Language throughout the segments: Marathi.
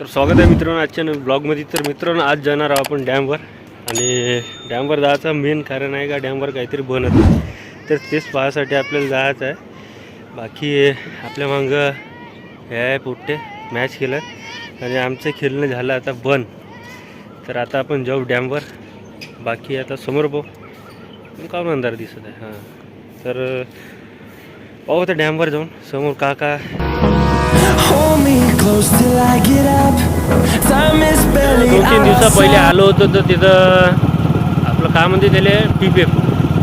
तर स्वागत आहे मित्रांनो आजच्या ब्लॉगमध्ये. तर मित्रांनो आज जाणार आहोत आपण डॅमवर. आणि डॅमवर जायचं मेन कारण आहे का डॅमवर काहीतरी बनत तर तेच पाहायसाठी आपल्याला जायचं आहे. बाकी आपल्या मागं हे आहे पोट्टे मॅच केलं आणि आमचं खेळणं झालं आता बंद. तर आता आपण जाऊ डॅमवर. बाकी आता समोर पाहू पण अंधार दिसत आहे हां. तर पाहू आता डॅमवर जाऊन. समोर का का Hold me close till I get up. Time is barely दोन तीन दिवसा पहिले. आलो होतो तर तिथं आपलं काय म्हणते त्याले पिपे.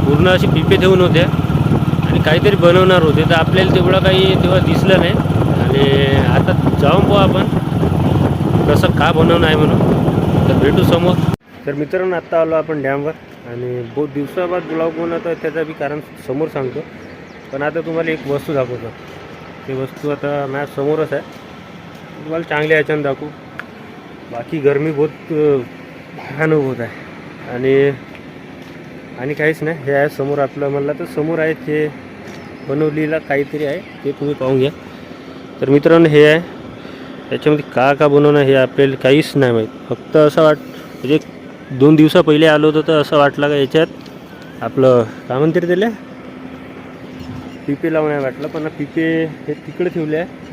पूर्ण असे पिपे ठेवून होते. आणि काहीतरी बनवणार होते. तर आपल्याला तेवढं काही तेव्हा दिसलं नाही. आणि आता जाऊन पाहू आपण कसं का बनवणं आहे म्हणून. तर भेटू समोर. तर मित्रांनो आत्ता आलो आपण डॅमवर. आणि बहुत दिवसाबाद ब्लॉग बनवतो त्याचं बी कारण समोर सांगतो. पण आता तुम्हाला एक वस्तू दाखवतो. ते वस्तू आता माझ्या समोरच आहे. तुम्हाला चांगल्या याच्यानं दाखवू. बाकी गरमी बहुत भयानक होत आहे. आणि आणि काहीच नाही. हे आहे समोर आपलं म्हणलं तर समोर आहे ते बनवलेलं काहीतरी आहे ते तुम्ही पाहून घ्या. तर मित्रांनो हे आहे. याच्यामध्ये का का बनवणं हे आपल्याला काहीच नाही माहीत. फक्त असं वाट म्हणजे दोन दिवसा पहिले आलो होतो तर असं वाटलं का याच्यात आपलं काय म्हणते रे त्याला? पिपे लावून आहे वाटलं पण पिपे हे तिकडे ठेवले आहे.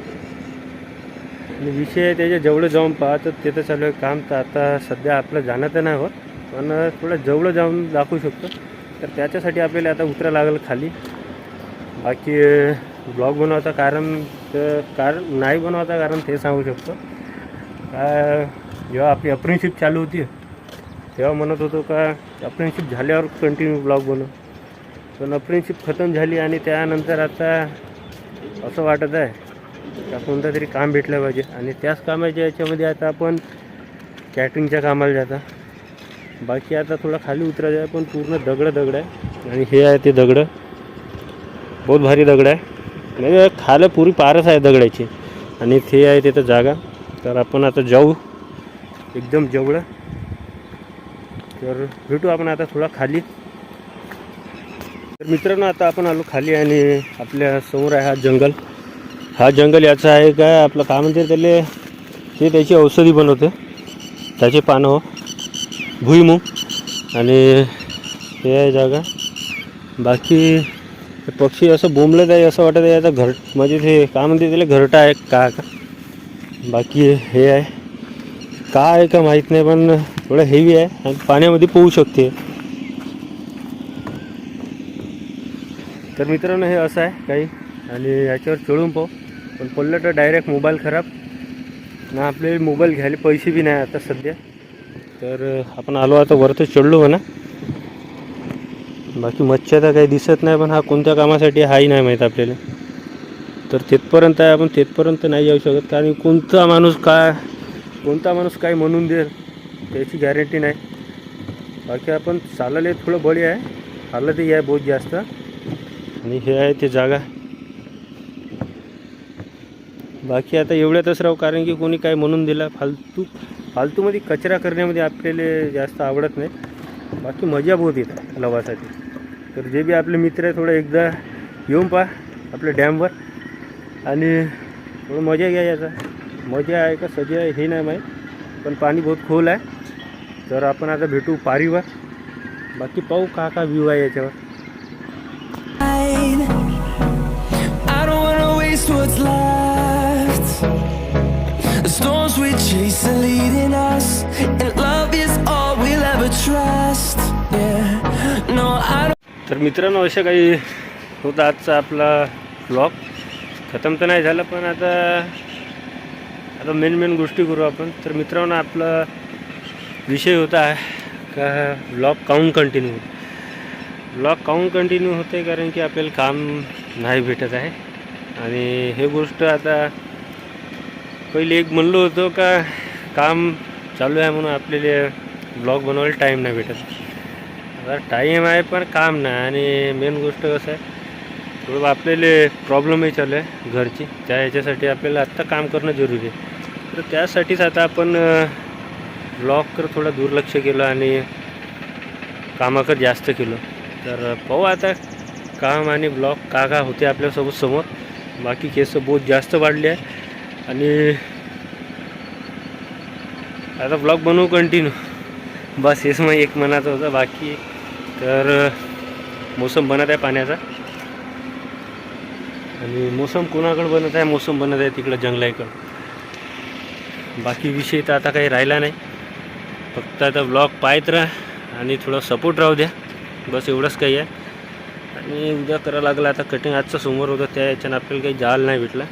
आणि विषय त्याच्या जेवढं जाऊन पाहतं तिथं चालू आहे काम तर आता सध्या आपलं जाणं तर नाही होत पण थोडं जवळ जाऊन दाखवू शकतो. तर त्याच्यासाठी आपल्याला आता उतरा लागेल खाली. बाकी ब्लॉग बनवायचं कारण तर कारण नाही बनवायचं कारण ते सांगू शकतो. का जेव्हा आपली अप्रेनशिप चालू होती तेव्हा म्हणत होतो का अप्रेंटशिप झाल्यावर कंटिन्यू ब्लॉग बनव. पण अप्रेंटशिप खतम झाली आणि त्यानंतर आता असं वाटत आहे का कोणतं तरी काम भेटलं पाहिजे. आणि त्याच कामाच्या याच्यामध्ये आता आपण कॅटरिंगच्या कामाला जाता बाकी आता थोडा खाली उतरायचं आहे पण पूर्ण दगडं दगड आहे. आणि हे आहे ते दगडं. बहुत भारी दगड आहे. म्हणजे खालं पुरी पारच आहे दगडाची. आणि ते आहे तिथं जागा. तर आपण आता जाऊ. एकदम जवळ. तर भेटू आपण आता थोडा खाली. मित्रांनो आता आपण आलो खाली आणि आपल्यासमोर आहे हा जंगल. हा जंगल याचा आहे काय आपलं काय म्हणते त्याले? ते त्याची औषधी बनवते. त्याचे पानं हो. भुईमुग आणि हे आहे जागा. बाकी पक्षी असं बोंबलत आहे असं वाटत आहे आता घर म्हणजे ते काय म्हणते त्याला घरटा आहे का का? बाकी हे आहे. का आहे का माहीत नाही पण थोडं हेवी आहे आणि पाण्यामध्ये पोहू शकते. तर मित्रांनो हे असं आहे काही. आणि याच्यावर चढून पाहू. पण पडलं तर डायरेक्ट मोबाईल खराब. ना आपले मोबाईल घ्यायला पैसे बी नाही आता सध्या. तर आपण आलो आता वरती चढलो म्हणा. बाकी मच्छा तर काही दिसत नाही पण हा कोणत्या कामासाठी हाही नाही माहीत आपल्याला. तर तिथपर्यंत आहे आपण तिथपर्यंत नाही जाऊ शकत. कारण कोणता माणूस काय कोणता माणूस काय म्हणून दे त्याची गॅरंटी नाही. बाकी आपण चालायला थोडं बळी आहे. हालतही आहे बहुत जास्त. आणि हे आहे ते जागा. बाकी आता एवढ्यातच राहू कारण की कोणी काय म्हणून दिला फालतू फालतूमध्ये कचरा करण्यामध्ये आपल्याला जास्त आवडत नाही. बाकी मजा बहुत येत लवासाठी. तर जे बी आपले मित्र आहे थोडं एकदा येऊन पहा आपल्या डॅमवर. आणि थोडं मजा घ्या याचा. मजा आहे का सजा आहे हे नाही माहीत. पण पाणी बहुत खोल आहे. तर आपण आता भेटू पारीवर. बाकी पाहू का का व्ह्यू आहे याच्यावर. Wanna what's left. The storms we chase are leading us, and love is all we'll ever trust. Yeah, no, I don't. तर मित्रांनो अशा काही होता आजचा आपला ब्लॉग खतम तर नाही झालं पण आता आता मेन मेन गोष्टी करू आपण तर मित्रांनो आपला विषय होता का blog count continue blog count continue होते कारण की आपल्याला काम नाही भेटत आहे आणि हे गोष्ट आता पहिले एक म्हणलो होतो का काम चालू आहे म्हणून आपल्याला ब्लॉग बनवायला टाईम नाही भेटत. आता टाईम आहे पण काम नाही आणि मेन गोष्ट कसं आहे थोडं आपल्याला प्रॉब्लेमही चालू आहे घरची. त्या याच्यासाठी आपल्याला आत्ता काम करणं जरुरी आहे. तर त्यासाठीच आता आपण ब्लॉगकर थोडं दुर्लक्ष केलं आणि कामाकडे जास्त केलं. तर पाहू आता काम आणि ब्लॉग का का होते आपल्यासोबत समोर. बाकी केस बहुत जास्त वाढले आहे आणि आता ब्लॉग बनवू कंटिन्यू बस हेच मग एक मनाचं होतं. बाकी तर मोसम बनत आहे पाण्याचा. आणि मोसम कोणाकडं बनत आहे? मोसम बनत आहे तिकडं जंगलाकडं बाकी विषय तर आता काही राहिला नाही. फक्त आता ब्लॉग पाहत राहा आणि थोडं सपोर्ट राहू द्या. बस एवढंच काही आहे. आणि उद्या करायला लागला आता कटिंग आजचं समोर होतं त्या याच्यानं आपल्याला काही जाल नाही भेटला.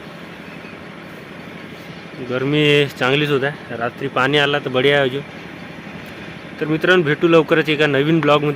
गरमी चांगलीच होत आहे. रात्री पाणी आला तर बढिया आहे अजून. तर मित्रांनो भेटू लवकरच एका नवीन ब्लॉगमध्ये